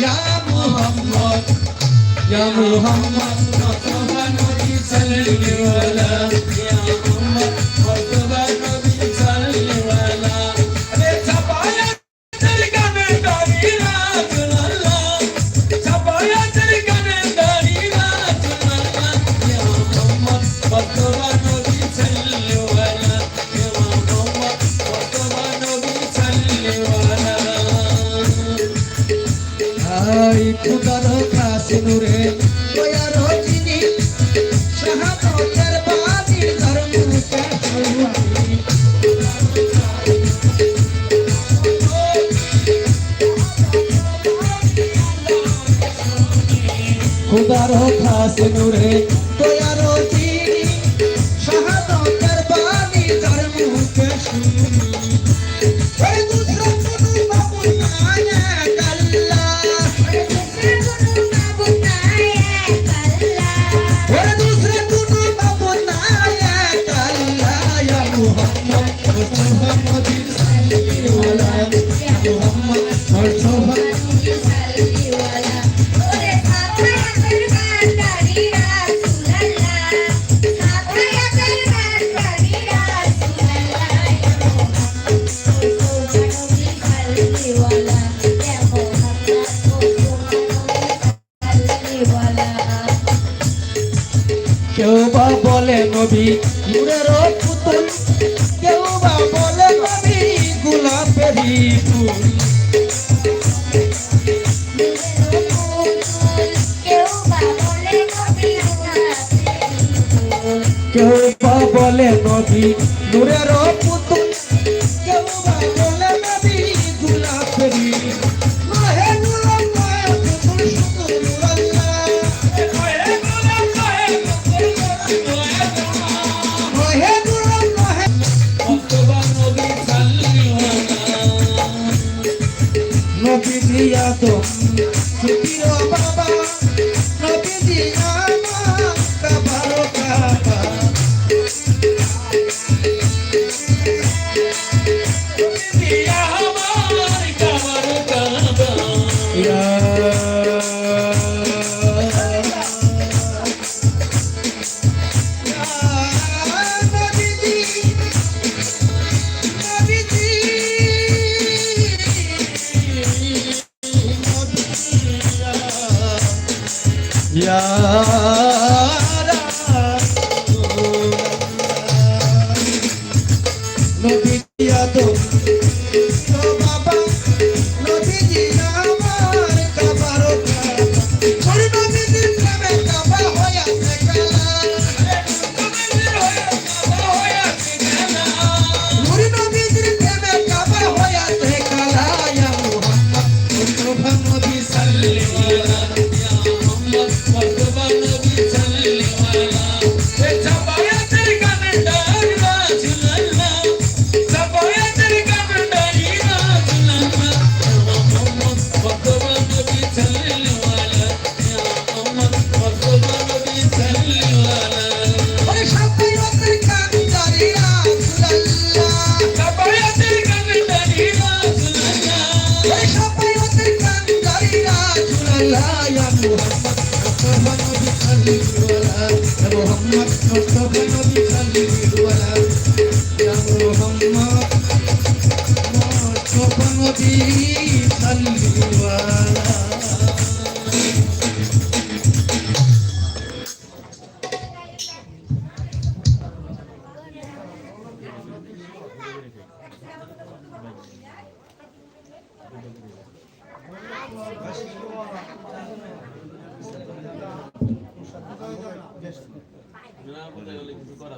Ya Muhammad, Ya Muhammad. Senhor, rei. কেউ বা বলে নবী নূরের পুতুল। কেউ বা বলে নবী গোলাপেরই ফুল। কেউ বা বলে নবী নূরের পুতুল। দিয়া আল্লাহ ইয়া মুহাম্মদ মুস্তাফা নবী খালিল ওয়ালা ইয়া মুহাম্মদ মুস্তাফা নবী খালিল ওয়ালা ইয়া মুহাম্মদ মুস্তাফা নবী খালিল ওয়ালা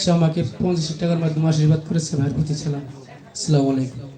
সে আমাকে পঞ্চাশ টাকার মাধ্যমে আশীর্বাদ করেছে ভাইয়ের প্রতি ছিলাম আসসালামু আলাইকুম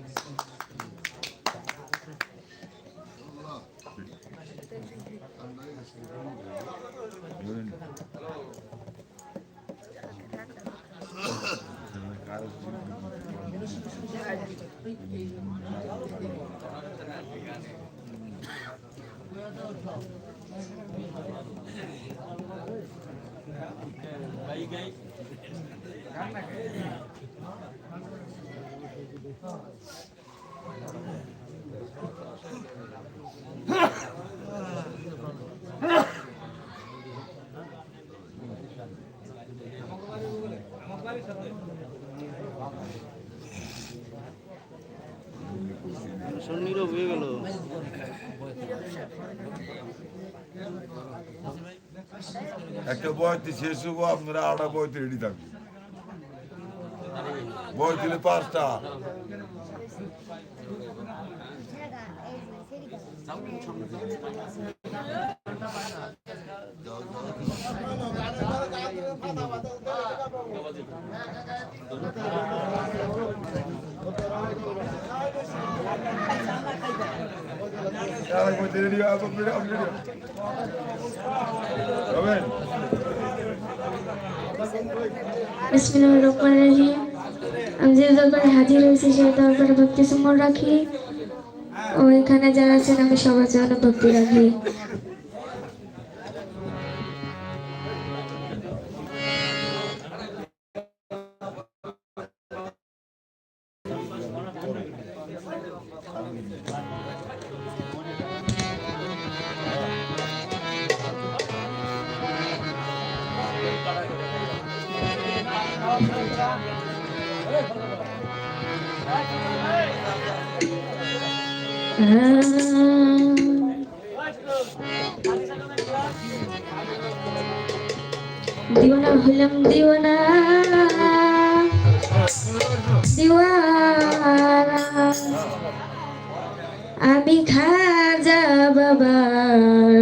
নীরব হয়ে গেল। একটা বয়তি শেষ হব আপনারা আড়া বয়তে রেডি থাকবেন। বয় দিলে পাঁচটা। আড়াই বয়তে রেডি আপনি আপনি রেডি হবেন বিসমিল্লাহ রহমান রহিম। আমি যে দরবারে হাজির হয়েছি, সেই দরবারে ভক্তি সুমন রাখি। ও এখানে যারা আছেন, আমি সবার জন্য ভক্তি রাখি। দিওয়ানা হলাম দিওয়ানা দিওয়ানা আমি খাজা বাবার